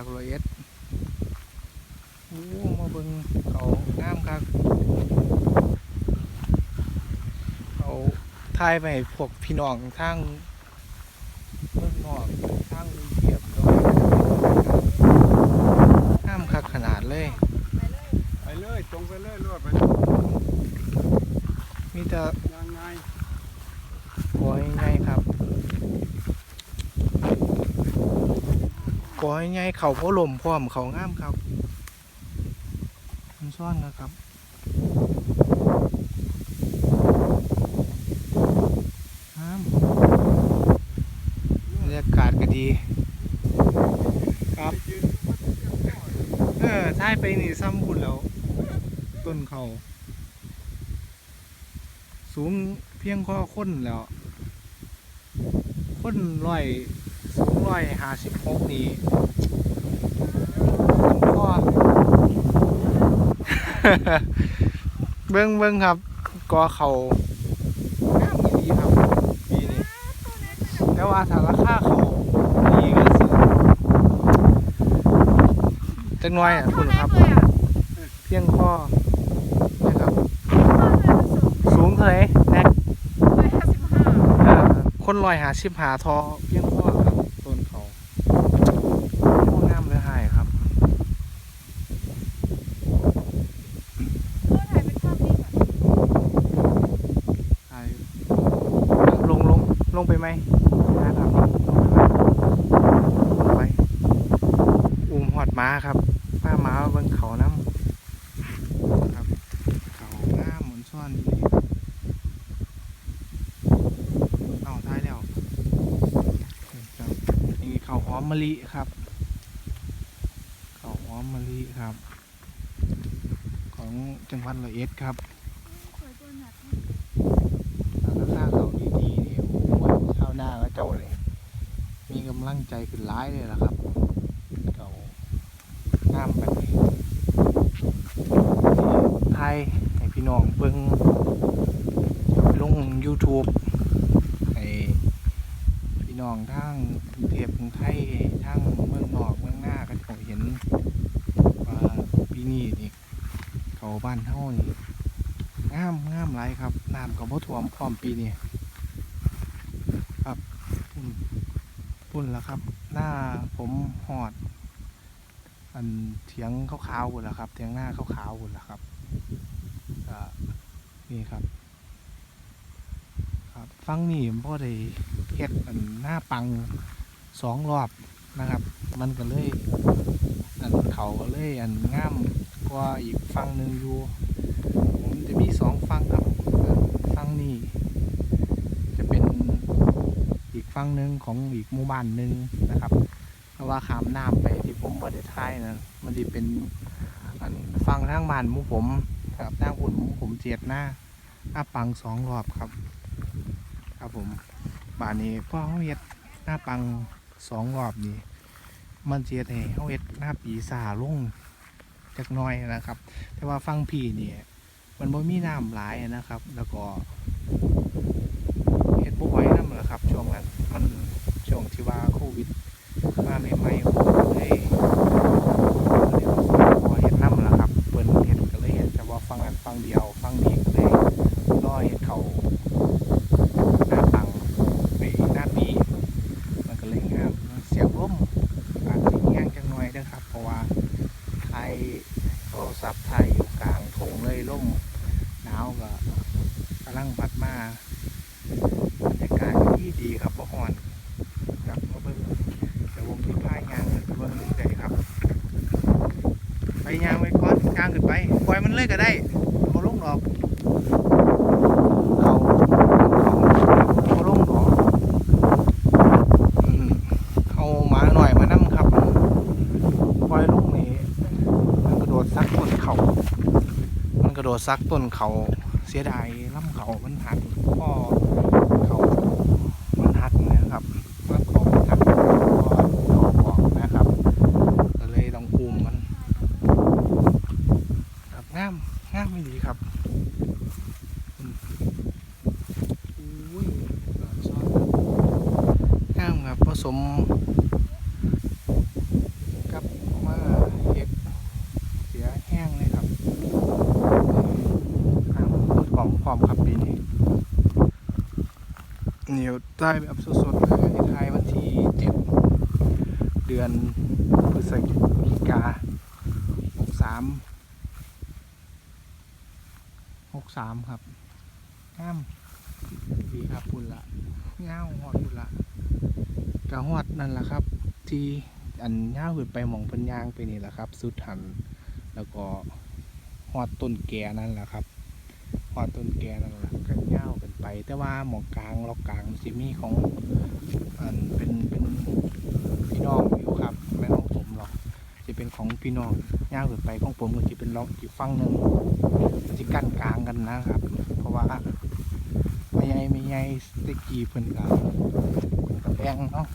จากร้อยเอ็ดโอ้มาเบิ่งเขางามครับเอาทายไปให้พวกพี่น้องทางเมืองนอกทางกรุงเทพด้วยงามคักขนาดเลย ไปเลยตรงไปเลยรวดไปมีแต่ยังไงกอยไงครับ กอยไงเขาพ่อลมพร้อมเขางามครับมันซ่อนนะครับงามบรรยากาศก็ดี ครับ เออท้ายไปนี่ซ้ำคุณแล้ว ต้นเขาสูงเพียงข้อค้นแล้ว ค้นร้อย ร้อยห้าสิบหกนี่ก็เบิ้งเบิ้งครับกอเขางามดีครับปีนี้แต่ว่าถ้าราคาเขาดีก็สิจังน้อยอะคุณครับ เพียงข้อนะครับ สูงเท่าไหร่แน็กเอ่อคนลอยหาชิบหาทอเพียงข้อครับต้นเขาโอ้งามเลยหายครับหายลง ลงไปไหมนะครับลงไปอุ้มหอดม้าครับป้าม้าเบิ่งเขาน้ำครับเขางามเหมือนซ่อนนี่ครับเอาท้ายแล้วครับนี่เขาหอมมะลิครับ เขาหอมมะลิครับ ของจังหวัดร้อยเอ็ดครับราคาเขาดีๆนี่โอ้โหชาวนาก็เจ้าเลย มี กำลังใจขึ้นร้ายเลยล่ะครับเขางามแบบนี้ไทยให้พี่น้องเบิ่งลง YouTube ให้พี่น้องทางกรุงเทพกรุงไทยทางเมืองนอกเมืองหน้าก็จะเห็นว่าปีนี้นี่เขาบ้านเฮานี่งามงามหลายครับน้ำก็บ่ท่วมพร้อมปีนี้ครับ ปุ่นแล้วครับ หน้าผมหอด อันเถียงขาวๆหุ่นละครับเถียงหน้าขาวๆหุ่นละครับนี่ครับ ครับ ฟังนี่พ่อได้เฮ็ดอันหน้าปังสองรอบนะครับ มันก็เลยอันเขาก็เลยอันง่ามกว่าอีกฟังหนึ่งอยู่ ผมจะมีสองฟังครับอ่าฟังนี่จะเป็น อีกฟังหนึ่งของอีกหมู่บ้านหนึ่งนะครับเพราะว่าขามน้ำไปที่ผมประเทศไทยนะมันจะเป็นอันฟังทางบ้านมู่ผมครับทางผมผมเจียดหน้าหน้าปังสองรอบครับ ครับผมบ้านนี้พ่อเขาเฮ็ดหน้าปังสองรอบนี่มันเจียดให้เขาเฮ็ดหน้าปีสาลงจักน้อยนะครับ แต่ว่าฟังพี่เนี่ยมันบ่มีน้ำหลายนะครับ แล้วก็เฮ็ดบ่ไหวน้ำละครับ ช่วงนั้นมันช่วงที่ว่าโควิด มาใหม่ๆผมก็เลยพอเห็ดน้ำแล้วครับเปิ่นเห็ดก็เลยเห็ดแต่ว่าฟังอันฟังเดียว ฟังนี้ก็เลยรอเห็ดเขาหน้าปังไปหน้าปี มันก็เลยงามเสียงร่มอาจจะแง่งจังหน่อยนะครับ เพราะว่าไทยโทรศัพท์ไทยอยู่กลางถงเลยร่มหนาวก็กำลังพัดมาบรรยากาศดีดีๆครับบ่ฮ้อนครับมาเบิ่ง เดี๋ยวผมที่พายงานขึ้นไปเบิ่งได้ครับ ไปยางไว้ก่อนกลางขึ้น ไปปล่อยมันเลยก็ได้เอาลงดอกเขาเอาลงดอกอืมเอาหมาหน่อยมานั่ครับปล่อยลงนี่มันกระโดดซักต้นเขามันกระโดดซักต้นเขาเสียดายล่ำเขามันหักข้อเขามันหักนะครับ มันของจับก็ดอกออกนะครับ ก็เลยต้องอุ้มมัน ครับงามงามไม่ดีครับอืมอุ้ยหลอนซ่อนงามครับผสมกับ ร้อมครับ ปีนี้เนี่ยวได้แบบสดๆเลยไทยวันที่เจ็ดเดือนพฤศจิกาหกสามหกสามครับงามดีครับพุ่นละเงาหอดพุ่นละกระหอดนั่นแหละครับ ที่อันเงาขึ้นไปหมองพันยางไปนี่แหละครับ สุดหันแล้วก็หอดต้นแก่นั่นแหละครับ อต้นแก่นั่นแหละก็เงาขึ้นไป แต่ว่าหมองกลางล็อกกลางสิมีของอันเป็นเป็นพี่น้องอยู่ครับแม่น้องผมหรอกจะเป็นของพี่น้องเงาขึ้นไปของผมก็จะเป็นล็อกอีกฝั่งหนึ่งจะกั้นกลางกันนะครับ เพราะว่าไม่ใหญ่ไม่ใหญ่ตะกี้เพิ่นกับกับแบงเนาะ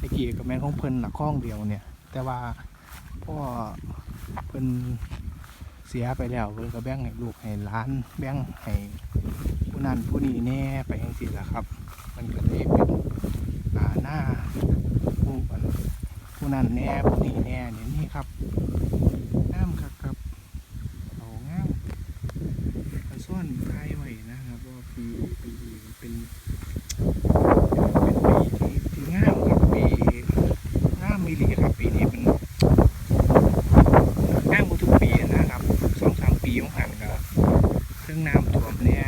ตะกี้กับแม่ของเพิ่นหลักข้องเดียวเนี่ย แต่ว่าพ่อเพิ่น เสียไปแล้วเพิ่นก็แบ่งให้ลูกให้ล้าน แบ่งให้ผู้นั้นผู้นี้แน่ไปจังซี่ละครับ มันก็เลยเป็นอาหน้าผู้ผู้นั้นแน่ผู้นี้แน่เนี่ยนี่ครับงามครับครับเอางามเอาส่วนไทยไว้นะครับว่าปีปีนี้เป็นเป็นปีที่ที่งามครับปีงามมีหลีครับปีนี้เป็น งามกว่าทุกปีนะครับสองสามปีของหันก็เครื่องน้ำท่วมเนี่ย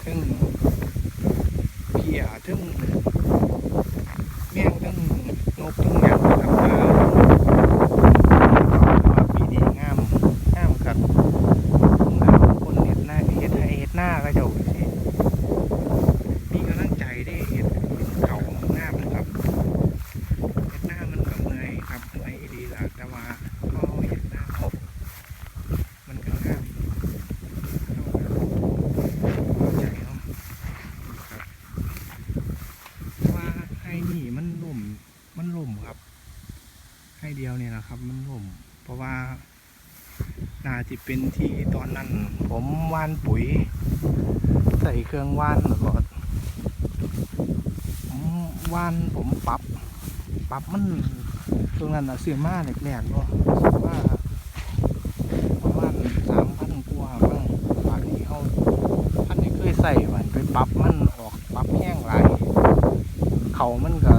เครื่อง เพียเครื่องแมงเครื่องนกเครื่องหยังนะครับว่าว่าปีนี้งามงามครับงามคนเห็ดหน้าเห็ดให้เห็ดหน้าก็จะสิมีกำลังใจได้เห็ดเขางามนะครับ เห็ดหน้ามันก็เมื่อยครับเมื่อยดีละแต่ว่าพอเห็ดหน้าออกมันก็ง่ามเข้าใจเนาะครับแต่ว่าให้นี่มันล่มมันล่มครับ ให้ เดียวเนี่ยนะครับ มันล่มเพราะว่าน่าจะเป็นที่ตอนนั้น ผมว่านปุ๋ย ใส่เครื่องว่านแล้วก็ผมว่านผมปรับปรับมันตรงนั้นอะซื้อมาแรกๆก็ซื้อมาประมาณสามพันกว่าบ้างบาทนี้เขาพันนี้เคยใส่มันไปปรับมันออกปรับแห้งหลายเขามันก็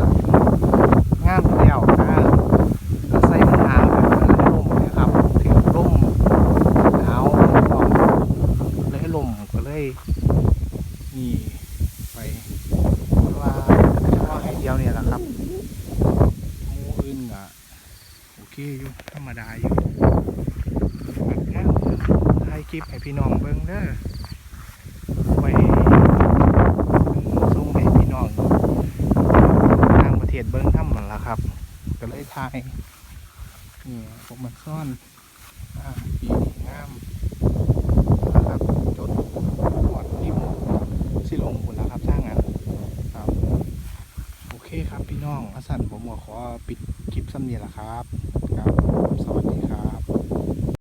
งามแล้วนะก็ใส่มันหนาวแบบนั้นล่มเนี่ยครับถึงล่มหนาวออกเลยล่มก็เลยนี่ไปเพราะว่าเฉพาะให้เดียวเนี่ยแหละครับ หมูอื่นก็ โอเคอยู่ธรรมดาอยู่ครับถ่ายคลิปให้พี่น้องเบิ่งเด้อไว้ส่งให้พี่น้องทางประเทศเบิ่งทำมันละครับ ก็เลยถ่ายนี่ผมมันซ่อนปีงามนะครับจดหอดริมสิลงคุณแล้วครับสร้างงานครับ โอเคครับพี่น้องอาสันผมขอปิดคลิปซ้ำนี้แหละครับ ครับ สวัสดีครับ